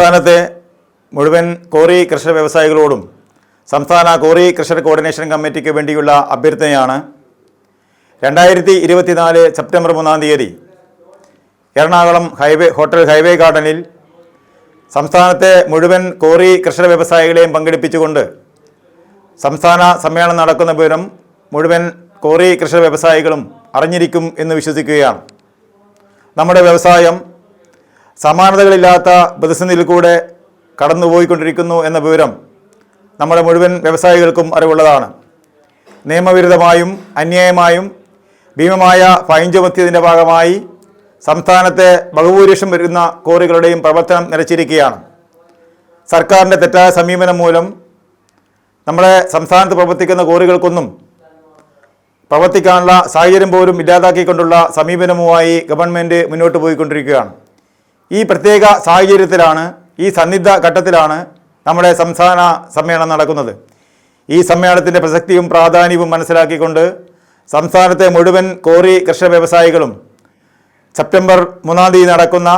സംസ്ഥാനത്തെ മുഴുവൻ കോറി കർഷക വ്യവസായികളോടും സംസ്ഥാന കോറി കർഷക കോർഡിനേഷൻ കമ്മിറ്റിക്ക് വേണ്ടിയുള്ള അഭ്യർത്ഥനയാണ് രണ്ടായിരത്തി ഇരുപത്തിനാല് സെപ്റ്റംബർ മൂന്നാം തീയതി എറണാകുളം ഹൈവേ ഹോട്ടൽ ഹൈവേ ഗാർഡനിൽ സംസ്ഥാനത്തെ മുഴുവൻ കോറി കർഷക വ്യവസായികളെയും പങ്കെടുപ്പിച്ചുകൊണ്ട് സംസ്ഥാന സമ്മേളനം നടക്കുന്ന വിവരം മുഴുവൻ കോറി കർഷക വ്യവസായികളും അറിഞ്ഞിരിക്കും എന്ന് വിശ്വസിക്കുകയാണ്. നമ്മുടെ വ്യവസായം സമാനതകളില്ലാത്ത പ്രതിസന്ധിയിൽ കൂടെ കടന്നുപോയിക്കൊണ്ടിരിക്കുന്നു എന്ന വിവരം നമ്മുടെ മുഴുവൻ വ്യവസായികൾക്കും അറിവുള്ളതാണ്. നിയമവിരുദ്ധമായും അന്യായമായും ഭീമമായ ഫൈൻ ചുമത്തിയതിന്റെ ഭാഗമായി സംസ്ഥാനത്തെ ബഹുഭൂരിഷം വരുന്ന കോറികളുടെയും പ്രവർത്തനം നിലച്ചിരിക്കുകയാണ്. സർക്കാരിന്റെ തെറ്റായ സമീപനം മൂലം നമ്മുടെ സംസ്ഥാനത്ത് പ്രവർത്തിക്കുന്ന കോറികൾക്കൊന്നും പ്രവർത്തിക്കാനുള്ള സാഹചര്യം പോലും ഇല്ലാതാക്കിക്കൊണ്ടുള്ള സമീപനവുമായി ഗവൺമെന്റ് മുന്നോട്ട് പോയിക്കൊണ്ടിരിക്കുകയാണ്. ഈ പ്രത്യേക സാഹചര്യത്തിലാണ് ഈ സന്നിദ്ധ ഘട്ടത്തിലാണ് നമ്മുടെ സംസ്ഥാന സമ്മേളനം നടക്കുന്നത്. ഈ സമ്മേളനത്തിന്റെ പ്രസക്തിയും പ്രാധാന്യവും മനസ്സിലാക്കിക്കൊണ്ട് സംസ്ഥാനത്തെ മുഴുവൻ കോറി കർഷക വ്യവസായികളും സെപ്റ്റംബർ മൂന്നാം തീയതി നടക്കുന്ന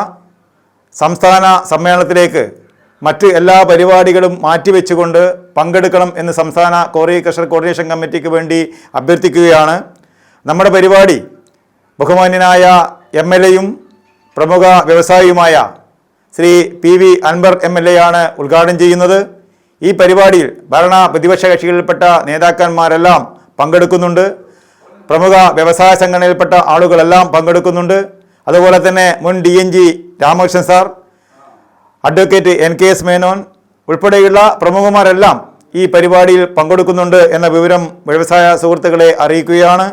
സംസ്ഥാന സമ്മേളനത്തിലേക്ക് മറ്റ് എല്ലാ പരിപാടികളും മാറ്റിവെച്ചുകൊണ്ട് പങ്കെടുക്കണം എന്ന് സംസ്ഥാന കോറി കർഷക കോർഡിനേഷൻ കമ്മിറ്റിക്ക് വേണ്ടി അഭ്യർത്ഥിക്കുകയാണ്. നമ്മുടെ പരിപാടി ബഹുമാന്യനായ എം എൽ എയും പ്രമുഖ വ്യവസായിയുമായ Shri P V Anvar M L A ആണ് ഉദ്ഘാടനം ചെയ്യുന്നത്. ഈ പരിപാടിയിൽ ഭരണ പ്രതിപക്ഷ കക്ഷികളിൽപ്പെട്ട നേതാക്കന്മാരെല്ലാം പങ്കെടുക്കുന്നുണ്ട്. പ്രമുഖ വ്യവസായ സംഘടനയിൽപ്പെട്ട ആളുകളെല്ലാം പങ്കെടുക്കുന്നുണ്ട്. അതുപോലെ തന്നെ മുൻ D N G Ramakrishnan sir advocate N K S Menon ഉൾപ്പെടെയുള്ള പ്രമുഖന്മാരെല്ലാം ഈ പരിപാടിയിൽ പങ്കെടുക്കുന്നുണ്ട് എന്ന വിവരം വ്യവസായ സുഹൃത്തുക്കളെ അറിയിക്കുകയാണ്.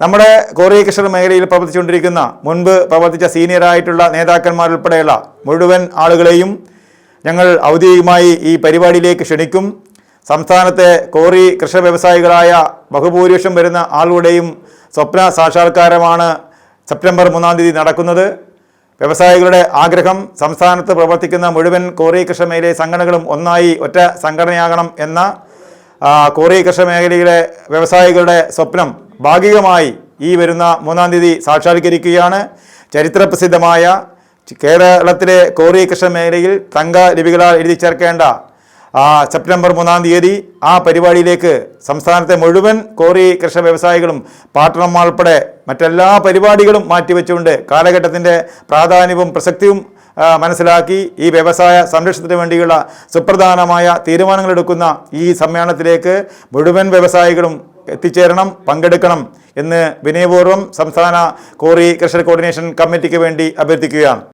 നമ്മുടെ കോറിയ കിഷർ മേഖലയിൽ പ്രവർത്തിച്ചുകൊണ്ടിരിക്കുന്ന മുൻപ് പ്രവർത്തിച്ച സീനിയറായിട്ടുള്ള നേതാക്കന്മാരുൾപ്പെടെയുള്ള മുഴുവൻ ആളുകളെയും ഞങ്ങൾ ഔദ്യോഗികമായി ഈ പരിപാടിയിലേക്ക് ക്ഷണിക്കും. സംസ്ഥാനത്തെ കോറി കൃഷി വ്യവസായികളായ ബഹുഭൂരിപക്ഷം വരുന്ന ആളുകളുടെയും സ്വപ്ന സാക്ഷാത്കാരമാണ് സെപ്റ്റംബർ മൂന്നാം തീയതി നടക്കുന്നത്. വ്യവസായികളുടെ ആഗ്രഹം സംസ്ഥാനത്ത് പ്രവർത്തിക്കുന്ന മുഴുവൻ കോറി കൃഷി മേഖലയിലെ സംഘടനകളും ഒന്നായി ഒറ്റ സംഘടനയാകണം എന്ന കോറി കൃഷി മേഖലയിലെ വ്യവസായികളുടെ സ്വപ്നം ഭാഗികമായി ഈ വരുന്ന മൂന്നാം തീയതി സാക്ഷാത്കരിക്കുകയാണ്. ചരിത്രപ്രസിദ്ധമായ കേരളത്തിലെ കോറി കൃഷ്ണ മേഖലയിൽ തങ്ക ലിപികളാൽ എഴുതി ചേർക്കേണ്ട ആ, സെപ്റ്റംബർ മൂന്നാം തീയതി ആ പരിപാടിയിലേക്ക് സംസ്ഥാനത്തെ മുഴുവൻ കോറി കൃഷി വ്യവസായികളും പാർട്ട്ണർമാർ ഉൾപ്പെടെ മറ്റെല്ലാ പരിപാടികളും മാറ്റിവെച്ചുകൊണ്ട് കാലഘട്ടത്തിന്റെ പ്രാധാന്യവും പ്രസക്തിയും മനസ്സിലാക്കി ഈ വ്യവസായ സംരക്ഷണത്തിന് വേണ്ടിയുള്ള സുപ്രധാനമായ തീരുമാനങ്ങളെടുക്കുന്ന ഈ സമ്മേളനത്തിലേക്ക് മുഴുവൻ വ്യവസായികളും എത്തിച്ചേരണം പങ്കെടുക്കണം എന്ന് വിനയപൂർവം സംസ്ഥാന കോറി കർഷക കോർഡിനേഷൻ കമ്മിറ്റിക്ക് വേണ്ടി അഭ്യർത്ഥിക്കുകയാണ്.